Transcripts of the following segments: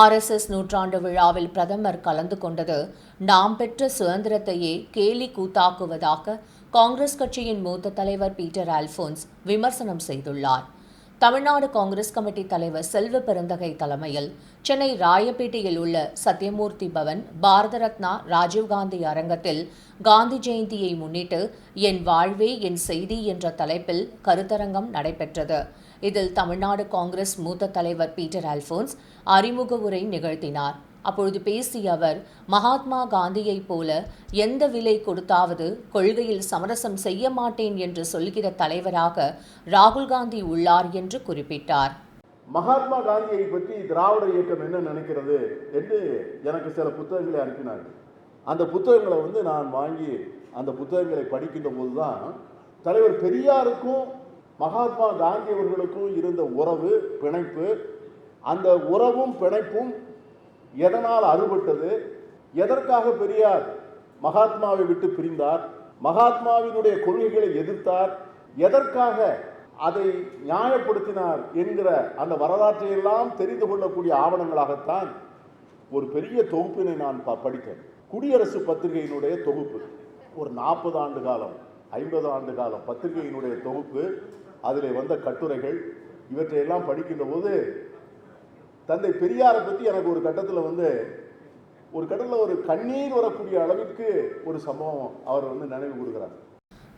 RSS நூற்றாண்டு விழாவில் பிரதமர் கலந்து கொண்டது நாம் பெற்ற சுதந்திரத்தையே கேலி கூத்தாக்குவதாக காங்கிரஸ் கட்சியின் மூத்த தலைவர் பீட்டர் அல்போன்ஸ் விமர்சனம் செய்துள்ளார். தமிழ்நாடு காங்கிரஸ் கமிட்டி தலைவர் செல்வ பெருந்தகை தலைமையில் சென்னை ராயப்பேட்டையில் உள்ள சத்யமூர்த்தி பவன் பாரத ரத்னா ராஜீவ்காந்தி அரங்கத்தில் காந்தி ஜெயந்தியை முன்னிட்டு என் வாழ்வே என் செய்தி என்ற தலைப்பில் கருத்தரங்கம் நடைபெற்றது. இதில் தமிழ்நாடு காங்கிரஸ் மூத்த தலைவர் பீட்டர் அல்போன்ஸ் அறிமுக உரை நிகழ்த்தினார். அப்பொழுது பேசிய அவர் மகாத்மா காந்தியைப் போல எந்த விலை கொடுத்தாவது கொள்கையில் சமரசம் செய்ய மாட்டேன் என்று சொல்கிற தலைவராக ராகுல் காந்தி உள்ளார் என்று குறிப்பிட்டார். மகாத்மா காந்தியை பற்றி திராவிட இயக்கம் என்ன நினைக்கிறது என்று எனக்கு சில புத்தகங்களை அனுப்பினார்கள். அந்த புத்தகங்களை வந்து நான் வாங்கி அந்த புத்தகங்களை படிக்கின்ற போதுதான் தலைவர் பெரியாருக்கும் மகாத்மா காந்தி அவர்களுக்கும் இருந்த உறவு பிணைப்பு அந்த உறவும் பிணைப்பும் எதனால் அறுபட்டது? எதற்காக பெரியார் மகாத்மாவை விட்டு பிரிந்தார்? மகாத்மாவினுடைய கொள்கைகளை எதிர்த்தார்? எதற்காக அதை நியாயப்படுத்தினார் என்கிற அந்த வரலாற்றையெல்லாம் தெரிந்து கொள்ளக்கூடிய ஆவணங்களாகத்தான் ஒரு பெரிய தொகுப்பினை நான் ப- படித்தேன். குடியரசு பத்திரிகையினுடைய தொகுப்பு. ஒரு நாற்பது ஆண்டு காலம் ஐம்பது ஆண்டு காலம் பத்திரிகையினுடைய தொகுப்பு அதில் வந்த கட்டுரைகள் இவற்றையெல்லாம் படிக்கின்ற போது தந்தை பெரியாரை பற்றி எனக்கு ஒரு கட்டத்தில் வந்து ஒரு கட்டத்தில் ஒரு கண்ணீர் வரக்கூடிய அளவிற்கு ஒரு சம்பவம் அவர் வந்து நினைவு கொடுக்குறார்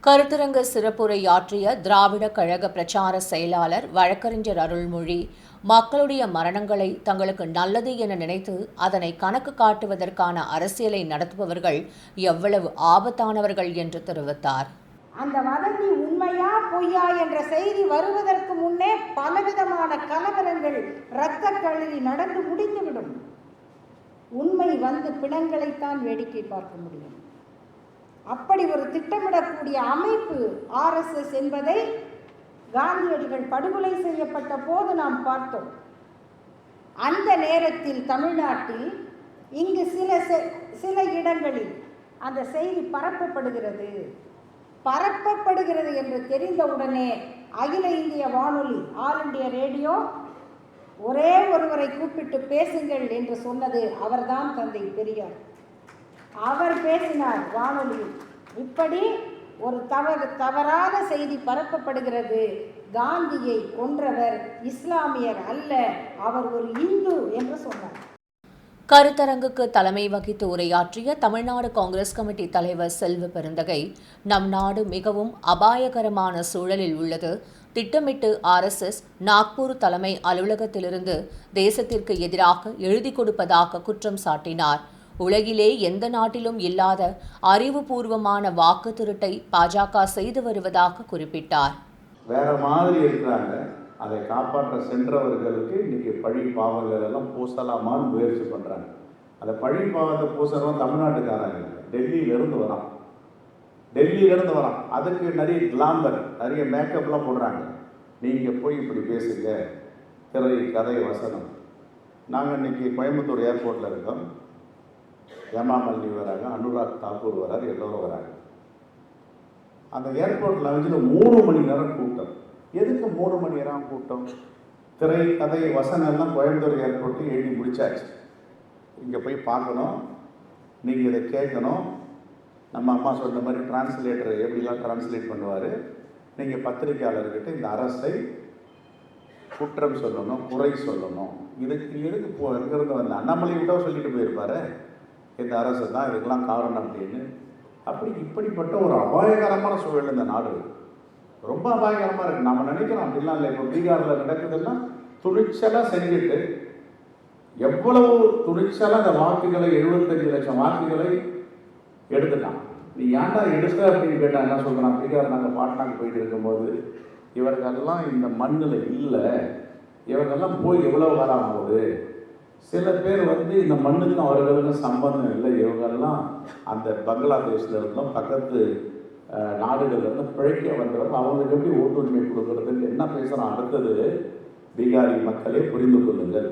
கருத்தரங்க சிறப்புரையாற்றிய திராவிட கழக பிரச்சார செயலாளர் வழக்கறிஞர் அருள்மொழி மக்களுடைய மரணங்களை தங்களுக்கு நல்லது என நினைத்து அதனை கணக்கு காட்டுவதற்கான அரசியலை நடத்துபவர்கள் எவ்வளவு ஆபத்தானவர்கள் என்று தெரிவித்தார். அந்த வதந்தி உண்மையா பொய்யா என்ற செய்தி வருவதற்கு முன்னே பலவிதமான கலவரங்கள் இரத்த களரி நடந்து முடிந்துவிடும். உண்மை வந்து பிணங்களைத்தான் வேடிக்கை பார்க்க முடியும். அப்படி ஒரு திட்டமிடக்கூடிய அமைப்பு ஆர்எஸ்எஸ் என்பதை காந்தியடிகள் படுகொலை செய்யப்பட்ட போது நாம் பார்த்தோம். அந்த நேரத்தில் தமிழ்நாட்டில் இங்கு சில செ- சில இடங்களில் அந்த செய்தி பரப்பப்படுகிறது. பரப்பப்படுகிறது என்று தெரிந்தவுடனே அகில இந்திய வானொலி ஆல் இந்திய ரேடியோ ஒரே ஒருவரை கூப்பிட்டு பேசுங்கள் என்று சொன்னது அவர்தான் தந்தை பெரியார். அவர் பேசினார் வானொலியில் இப்படி ஒரு தவறு தவறான செய்தி பரப்பப்படுகிறது. காந்தியை கொன்றவர் இஸ்லாமியர் அல்ல அவர் ஒரு இந்து என்று சொன்னார். கருத்தரங்குக்கு தலைமை வகித்து உரையாற்றிய தமிழ்நாடு காங்கிரஸ் கமிட்டி தலைவர் செல்வ பெருந்தகை நம் நாடு மிகவும் அபாயகரமான சூழலில் உள்ளது. திட்டமிட்டு ஆர்எஸ்எஸ் நாக்பூர் தலைமை அலுவலகத்திலிருந்து தேசத்திற்கு எதிராக எழுதி கொடுப்பதாக குற்றம் சாட்டினார். உலகிலே எந்த நாட்டிலும் இல்லாத அறிவுபூர்வமான வாக்கு திருட்டை பாஜக செய்து வருவதாக குறிப்பிட்டார். வேற மாதிரி இருக்கிறாங்க. அதை காப்பாற்ற சென்றவர்களுக்கு இன்றைக்கி பழி பாவங்கள் எல்லாம் பூசலாமான்னு முயற்சி பண்ணுறாங்க அந்த பழி பாவத்தை பூசுறவன் தமிழ்நாட்டுக்காரங்க டெல்லியிலேருந்து இருந்து வரான். டெல்லியிலேருந்து வரான். அதுக்கு நிறைய கிளாம்பர் நிறைய மேக்கப்லாம் போடுறாங்க. நீங்கள் போய் இப்படி பேசுங்க. திரை கதை வசனம். நாங்கள் இன்னைக்கு கோயம்புத்தூர் ஏர்போர்ட்டில் இருக்கோம். ஹேமாமல்லி வராங்க. அனுராக் தாக்கூர் வராரு. எல்லோரும் வராங்க. அந்த ஏர்போர்ட் லாஞ்சில் மூணு மணி நேரம் கூட்டம். எதுக்கு மூணு மணி நேரம் கூட்டம்? திரை கதை வசனம் எல்லாம் கோயம்புத்தூர் ஏர்போர்ட்டு எழுதி முடிச்சாச்சு. இங்கே போய் பார்க்கணும். நீங்கள் இதை கேட்கணும். நம்ம அம்மா சொன்ன மாதிரி டிரான்ஸ்லேட்டர் எப்படிலாம் டிரான்ஸ்லேட் பண்ணுவார்? நீங்கள் பத்திரிக்கையாளர்கிட்ட இந்த அரசை குற்றம் சொல்லணும் குறை சொல்லணும். இதுக்கு எதுக்கு போ எங்கேருந்து வந்த? அண்ணாமலை விட்டா சொல்லிட்டு போயிருப்பாரு. இந்த அரசு தான் இதுக்கெல்லாம் காரணம் அப்படின்னு. அப்படி இப்படிப்பட்ட ஒரு அபாயகரமான சூழல் இந்த நாடு. ரொம்ப அபாயகரமாக இருக்குது நம்ம நினைக்கிறோம் அப்படிலாம் இல்லை. இப்போ பீகாரில் நடக்குதுன்னா துணிச்சலாக செஞ்சுட்டு எவ்வளவு துணிச்சலாக அந்த வாக்குகளை எழுபத்தஞ்சு லட்சம் வாக்குகளை எடுத்துட்டான். நீ ஏன்டா எடுத்த அப்படின்னு கேட்டா என்ன சொல்கிறான் பீகார் நாங்கள் பாட்னாக்கு போயிட்டு இருக்கும்போது இவர்களெல்லாம் இந்த மண்ணில் இல்லை. இவங்கெல்லாம் போய் எவ்வளோ காலம் ஆகுது சில பேர் வந்து இந்த மண்ணுக்கும் அவர்களுக்கும் சம்பந்தம் இல்லை. இவங்கெல்லாம் அந்த பங்களாதேஷில் இருந்தும் பக்கத்து நாடுகள்லேருந்து இருந்து பிழைக்க வந்தவர்கள் அவங்களுக்கு எப்படி ஓட்டுரிமை கொடுக்கறதுன்னு என்ன பேசுகிறோம் அடுத்தது பீகாரி மக்களே புரிந்து கொள்ளுங்கள்.